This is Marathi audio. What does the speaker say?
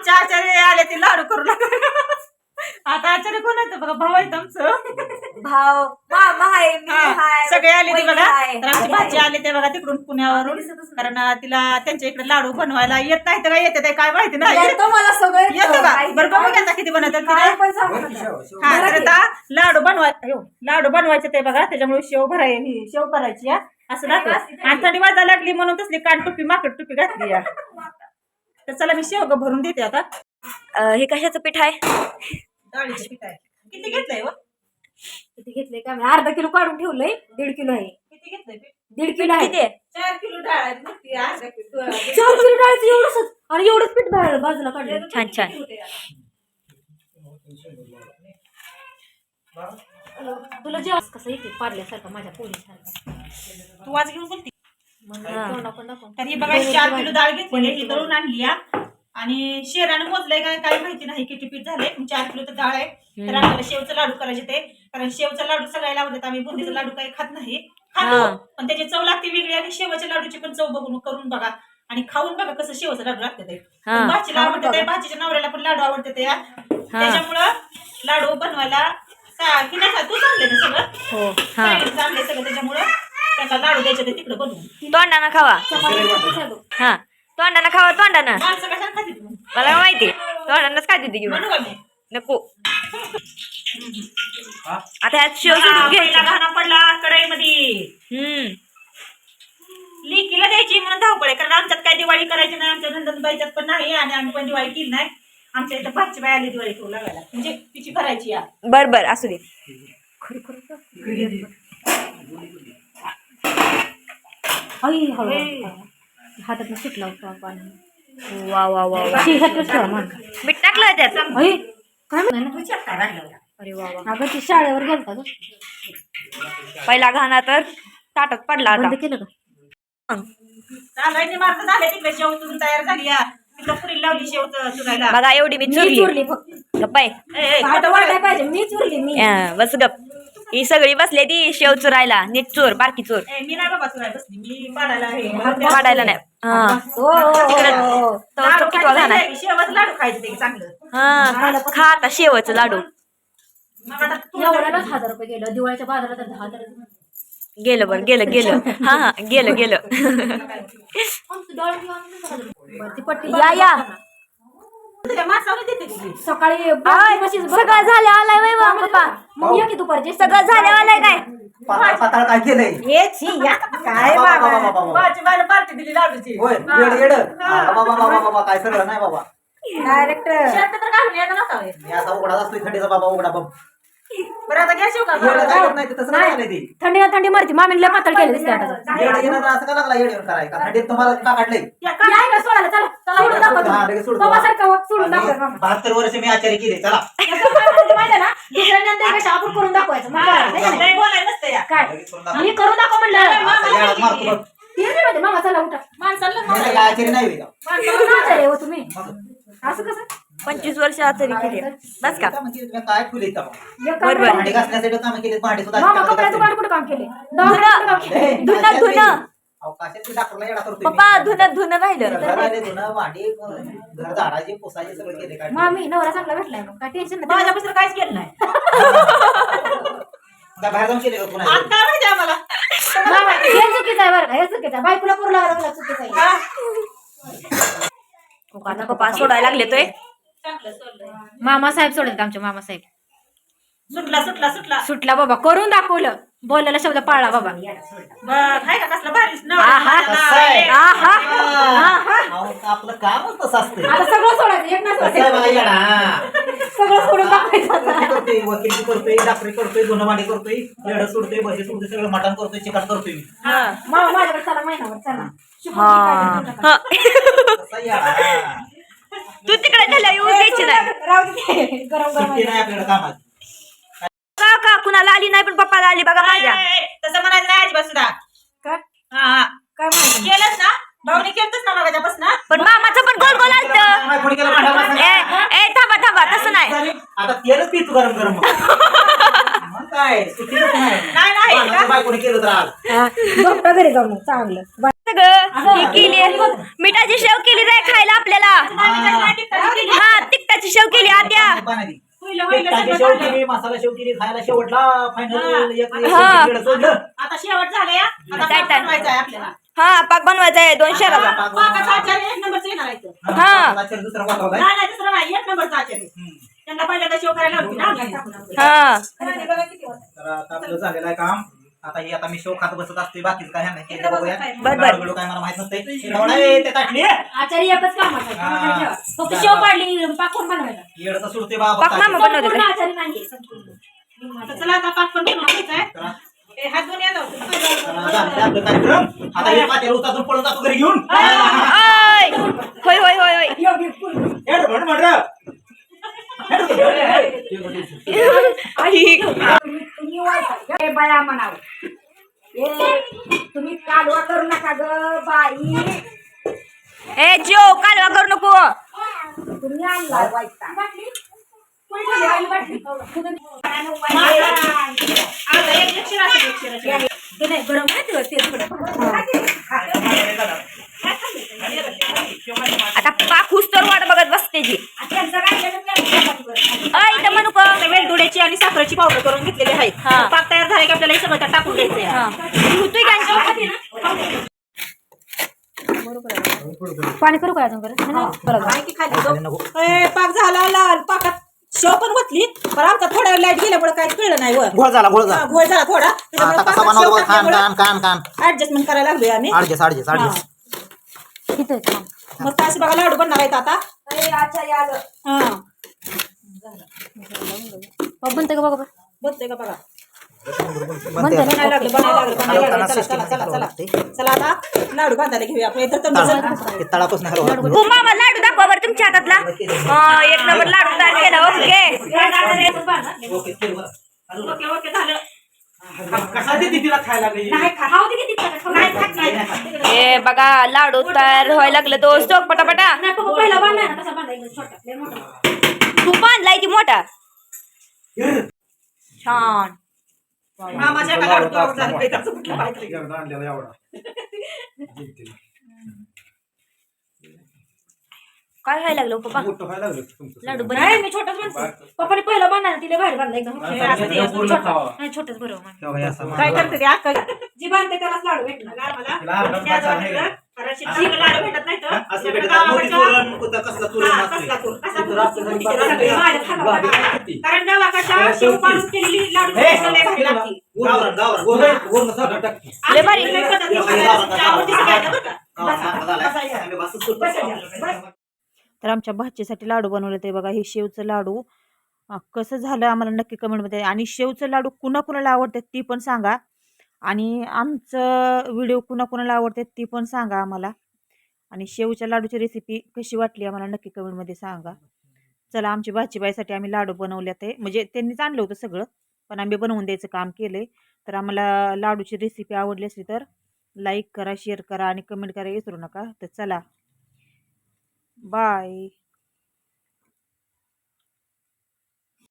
आमच्या आचार्य आले ते लाडू करू लागले आता आचार्य कोण येतं बघा भाऊ आहेत आमचं. भाव मामा आहे मी हा, हाय सगळे आले ते बघा. तर आमची भाजी आले ते बघा तिकडून पुण्यावरून. कारण तिला त्यांच्या इकडे लाडू बनवायला येत नाही तर काय येते ते? काय माहिती नाही येतं. मला सगळं येतो. का? काही बरं बघू किती बनवतात काय तिला. पण सांगू नका. हा तर आता लाडू बनवायचे अयो, लाडू बनवायचे ते बघा त्याच्यामुळे शेव भराय ही शेव करायची या असं दाखव. आणि थंडी वाजायला लागली म्हणून तसली कान टुपी माकड टुपी घातली या. तर चला मी शेव भरून देते आता. अं, हे कशाचं पीठ आहे? डाळीचे पीठ आहे. किती घेतलंय व? किती घेतले का? मी अर्धा किलो काढून ठेवलंय. दीड किलो आहे. किती घेतलंय पीठ? दीड किलो आहे. किती आहे? चार किलो डाळ आहे नुसती अर्धा किलो. चार किलो डाळीचं एवढंच आणि एवढंच पीठ बाहेर बाजूला काढलं छान छान तुला जेवण कसं येते पाडल्यासारखं माझ्या पोळीसारखं तू आज घेऊन बोलती हा. तर ही बघा चार किलो डाळ घेतलेली ही दळून आणली आणि शेराने मोजलंय काय काय माहिती नाही किती पीठ पण चार किलो तर डाळ आहे. तर आपल्याला शेवचं लाडू करायचे ते. कारण शेवचं लाडू सगळ्याला आवडतात आम्ही बुंदीचं लाडू काही खात नाही. खातो हा. पण त्याची चव लागते वेगळी आणि शेवच्या लाडूची पण चव बघून करून बघा. आणि खाऊन बघा कसं शेवचं लाडू लागते ते. भाजीला आवडते ते भाजीच्या नवऱ्याला पण लाडू आवडते ते त्याच्यामुळं लाडू बनवायला सा- की नाही तू ना सगळं? हो हा. आणलंय सगळं त्याच्यामुळं. त्याला लाडू द्यायचे ते तिकडे बनवून तोंडानं खावा. हा तोंडानं खावा तोंडानं. माणसं कशाला मला काय माहिती तोंडानंच खाते ती घेऊन. मी? नको. आता ह्यात शेव सोडून पहिला घ्यायची घाणा पडला कढईमध्ये. हम्म. लेकीला द्यायची म्हणून धावपळ आहे. कारण आमच्यात काय दिवाळी करायची नाही आमच्या नंदनबाईच्यात पण नाही आणि आम्ही पण दिवाळी केली नाही. आमच्या इथं भाची बाई आली दिवाळी करू लागायला. म्हणजे तिची करायची या. बर बर असू दे. आई हळू हातात सुटला होता पाणी वा वा वा ह्यातच ठेवा मान मीठ टाकलं त्यात काय अरे वा वा. अगं ती शाळेवर गेलता ग पहिला घाणा तर ताटात पडला बंद आता केलं का? चालाय निवार्त झाले तिकडे. शेव तुरून तयार झाली या बघा एवढी मी चुरली. चुरली फक्त. गप्पाय पाहिजे. मी चुरली मी. बस गप ही सगळी बसले ती शेव चुरायला नीट चोर बारकी चोर. मी नाही बाबा चुराय बसली मी पाडायला हे पाडायला नाही. हा. हो, हो, हो, शेवच लाडू खायचे ते चांगलं. हा खा आता शेवचं लाडू. मग आता तू एवढ्यालाच हजार रुपये गेलं. दिवाळीच्या बाजारात तर दहा हजार गेलं बरं गेलं गेलं. हा हा गेलं गेलं. आमचं डाळ घेऊन आणलं ना हजार रुपये. बरं, ती पट्टी या या. सकाळी सगळं झालं आलाय वय वा पप्पा. मग ये की दुपारचे सगळं झालं आलाय काय? पाताळ पाताळ काय केलंय? हेच या. काय बाबा, बाबा? बाबा, बाबा. भाजी बायला पार्टी दिली लाडूची. होय येड येड. बाबा बाबा बाबा काय सगळं नाही बाबा. डायरेक्ट शर्ट तर घालून येणं नव्हता होय. मी असा उघडा असतोय थंडीचा बाबा उघडा बाबा बरं आता का येड नाही ते तसं नाही ते. थंडी थंडी मारती. मामीने लय पातळ केलं दिसते आता. येड येणं तर असं का लागला येड येड कराय का थंडीत तुम्हाला का काढलंय? या का? या इकडं सोडायला चला. चला इकडं दाखव हा, लगेच तुम्ही. सोडतो. बाबा सारखं वर सोडून दाखव आणि मामा. बहात्तर वर्ष मी आचार्य केले चला. असं काय म्हणते माहिती आहे ना? दुसऱ्यांदा एकदा आपण करून दाखवायचं. मग कळलं, है का नाही? लय बोलायला नसतं या. काय? लगेच करून दाखव. मी करून दाखव म्हणलं. असं येडात मारतो बघ. ते नाही माहिती. मामा चला उठा. माणसाला मी आचार्य नाही? माणसाला हो तुम्ही मग. असं कसं? पंचवीस वर्ष आचारी केली. बस का? काय फुले बरोबर. भांडी घासण्यासाठी काम केले भांडी मामा कपड्याचं कुठं काम केले. दवाखान्यात काम केले? धुणं, धुणं. पप्पा धुणं धुणं राहिलं. घर राहिले धुणं, भांडी घर झाडाचे पुसायचे सगळं केले काय? मामी नवरा चांगला भेटलाय मग. काय टेन्शन नाही. माझ्यापासून काहीच केलं नाही. काय बाहेर जाऊन केले का पुन्हा आता काय माहिती आम्हाला. मामा हे चुकीचं आहे बरं का हे चुकीचं आहे. बायकोला करू लागला चुकीचं आहे? आता पप्पा सोडायला लागले तोय चांगलं. मामा साहेब सोडत आमचे मामा साहेब. सुटला सुटला सुटला. सुटला बाबा करून दाखवलं. बोलायला शब्द पाळला बाबा. बघ हाय का? कसला भारी आहा. कसं आहे? आहा. अहो, आपलं कामच तसं असतं आता सगळं सोडायचं एक कसं आहे बघा नसतं येडा. सगळं सोडून दाखवायचं वकिली करतोय वकिली करतोय करतोय धुणमाडी करतोय येडं सोडतोय भजी सोडतोय सगळं मटण करतोय चिकन करतोय. मी. माझ्याकडे चला महिनाभर चला. शिकून हा. घे काय हा. कसं आहे येडा? तू तिकडे झाल्या येऊ द्यायची नाही. राहू दे. गरम गरम सुट्टी नाही आपल्याकडे कामात का का? कुणाला आली नाही पण पप्पाला आली बघा माझ्या. तसं म्हणायचं नाही अजिबात सुद्धा. हा हा. काय केलंच ना? भाऊने केलंच ना मागाच्यापासून? पण मामाचं पण गोल गोल आलत. नाही, ए थांबा थांबा तसं नाही. आता तेलच पितो गरम गरम मग. मग काय? सुट्टीच नाही. नाही, नाही. भांडणाचं बायकोने केलं तर आज. झोपटा घरी जाऊन चांगलं. सगळं ही केली मिठाची शेव केली जाय खायला आपल्याला टाके सगळं शेव. केली मसाला शेव केली खायला शेवटला फायनल एक हा. एक आता शेवट झालं या आता काय पाक टाक? बनवायचा आहे आपल्याला हा पाक बनवायचा आहे दोन शहराचा पाक पाकाचा आचार्य एक नंबरचं येणार आहे इथं. हा. पाकाचा दुसरा वाटावलाय. नाही नाही दुसरं नाही एक नंबरचा आचार्य हम्म. त्यांना पहिल्यांदा शेव करायला होती ना अंगात टाकून आपण. हा आणि बघा किती होतं. तर आता आपलं झालेलं आहे काम आता हे आता मी शेव खात बसत असते बाकीचं काय नाही केलं इकडं बघूया बघा काय. बर, बर. लाडू बिडू काय मला माहीत नसते एवढा आहे ते ताटली आचार्य एकच काम आहे हा. ठेवा. फक्त शेव पाडली पाकून बनवायला येडचं सुटते बाबा पाक मामा बनवते संपूर्ण काय आचार्य नाही संपूर्ण. तर चला आता पाक पण बनवून घ्यायचा आहे तर- ए, हात दोन या जाऊ. तर झालं ते आपलं कार्यक्रम आता हे पातेलं उचलून पळून जातो घरी घेऊन होय होय होय होय हेड म्हण म्हण रे. हेड म्हण. आई. तुम्ही तुम्ही वाईट. हे बाया म्हणावं हे तुम्ही कालवा करू नका ग बाई ए जो कालवा करू नको तुम्ही आणला वाईटा आता आता पाक हुस तर वाट बघत बसते जी. इथं म्हणू का? वेलदोड्याची आणि साखरेची पावडर करून घेतलेली आहे हा. पाक तयार झाला की आपल्याला हे सगळं टाकून घ्यायचं हा. आहे. होतोय का पाणी करू काय अजून पाक झाला लाल. पाकात शेव पण होतली पण आमचा थोड्या लाइट गेल्यामुळे काही कळलं नाही वर. घोळ झाला घोळ झाला. गोळ झाला थोडा. ऍडजस्टमेंट करायला लागलोय आम्ही. आहे थांब. मग तास बघा लाडू बनणार आहेत आता. हा. बनते का बघा बरं. बनतंय का बघा? बनते बनायला लागलं बनायला लागलं बनायला लागलं चला system चला चला करावं चला. लागते. चला आता लाडू बांधायला घेऊया आपण. इथं तर तळापासून. हो मामा लाडू दाखवा बरं तुमच्या हातातला. हा, एक नंबर लाडू तयार केला ओके ओके झालं. कसा देते तिला खायला लागली? नाही खा- खाऊ दे किती खात- खाऊ दे. नाही खात नाही ए बघा लाडू तयार व्हायला लागलं दोस्त. पटापटा. नाही, पप्पा पहिला बांधा ना, तसा बांधायचा, छोटा, लय मोठा. तू बांधलाय ती मोठा? छान. मामाच्या एका लाडू कुठलं पाहिजे काय व्हायला लागलं हो पप्पा लाडू बन नाही, मी छोटाच बांधते. पप्पाने पहिला बांधा ना, तिला बाहेर बांधला एकदम. हे. नाही, छोटाच बरोबर तेव्हा हे काय करते ते अक्का जी बांधते त्यालाच लाडू त्या शिट्टीला लाडू भेटत नाही तर. असं आपल्या भेटत नाही. मोठी गावाकडच्या- चुरण, कुठं कसला चुरण हा, असते. कसला चुरण, कसला तिथं चुरण. रात्री घरी तिथं बाकी रात्री आहे. माझ्या खानावर बाकी टाकायला. आहे. कारण गावाकडच्या शेव पाडून केलेली लाडू हे, लय भारी लागती. गावरान, गावरान. वरून- वरून सगळं टाक. लय भारी. आमची लय पद्धत आहे. गावरान, आवडते सगळ्यांना बरं का? गावरान बसा, झालाय. बसा या. आम्ही बसच करतो. बसा या, बसा. तर आमच्या भाचीसाठी लाडू बनवले ते बघा हे शेवचं लाडू. कसं झालं आम्हाला नक्की कमेंटमध्ये आणि शेवचं लाडू कुणा कुणाला आवडतात ती पण सांगा. आणि आमचं व्हिडिओ कुणा कुणाला आवडतात ती पण सांगा आम्हाला. आणि शेवच्या लाडूची रेसिपी कशी वाटली आम्हाला नक्की कमेंटमध्ये सांगा. चला आमची भाचीबाईसाठी आम्ही लाडू बनवले ते. म्हणजे त्यांनीच आणलं होतं सगळं पण आम्ही बनवून द्यायचं काम केलं आहे तर आम्हाला लाडूची रेसिपी आवडली असली तर लाईक करा शेअर करा आणि कमेंट करा विसरू नका. तर चला. बाय